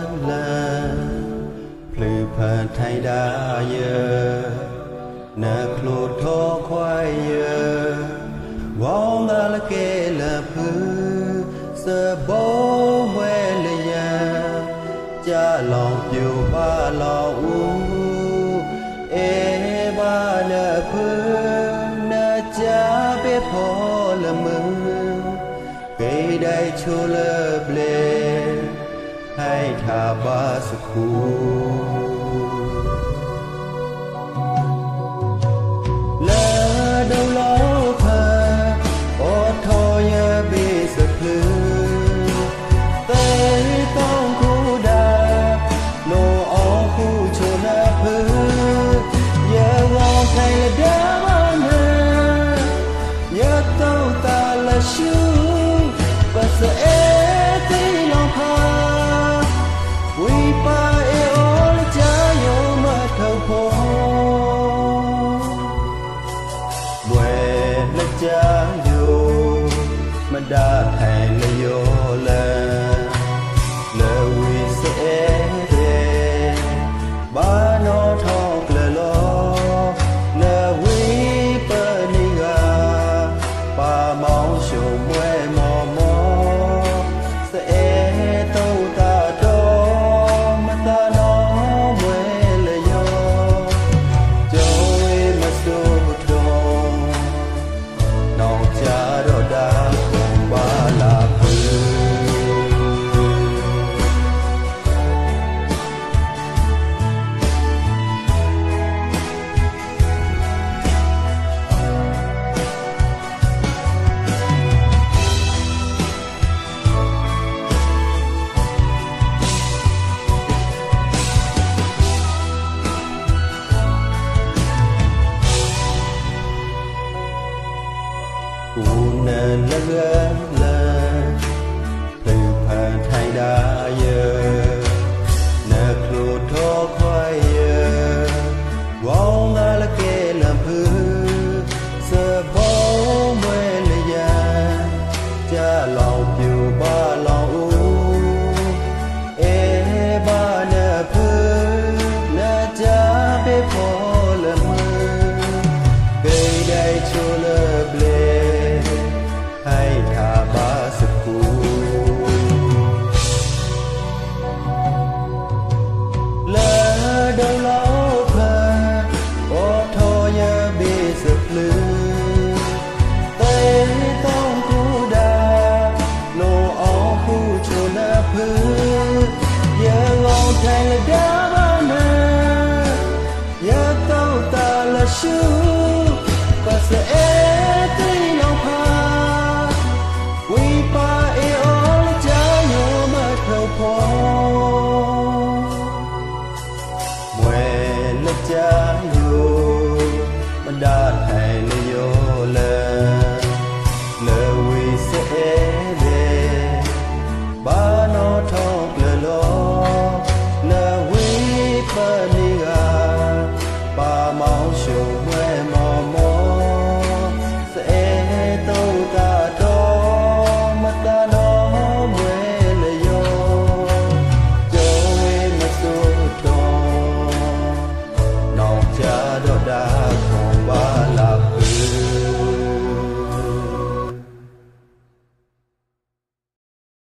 ังลาพลืพัดไทดาเยอนาคลดทอควายเยอวองมาละเกลาพื้เสบโบเวลยาจะลองอยู่บ้าลองอูเอบ้าละพื้นาจะเปพอละมือไปได้ชูเลเบลให้ทาบาสกูจะอยู่มาได้แผ่น Una la la la Pleu pa thai da yeah. Yang all time ago one.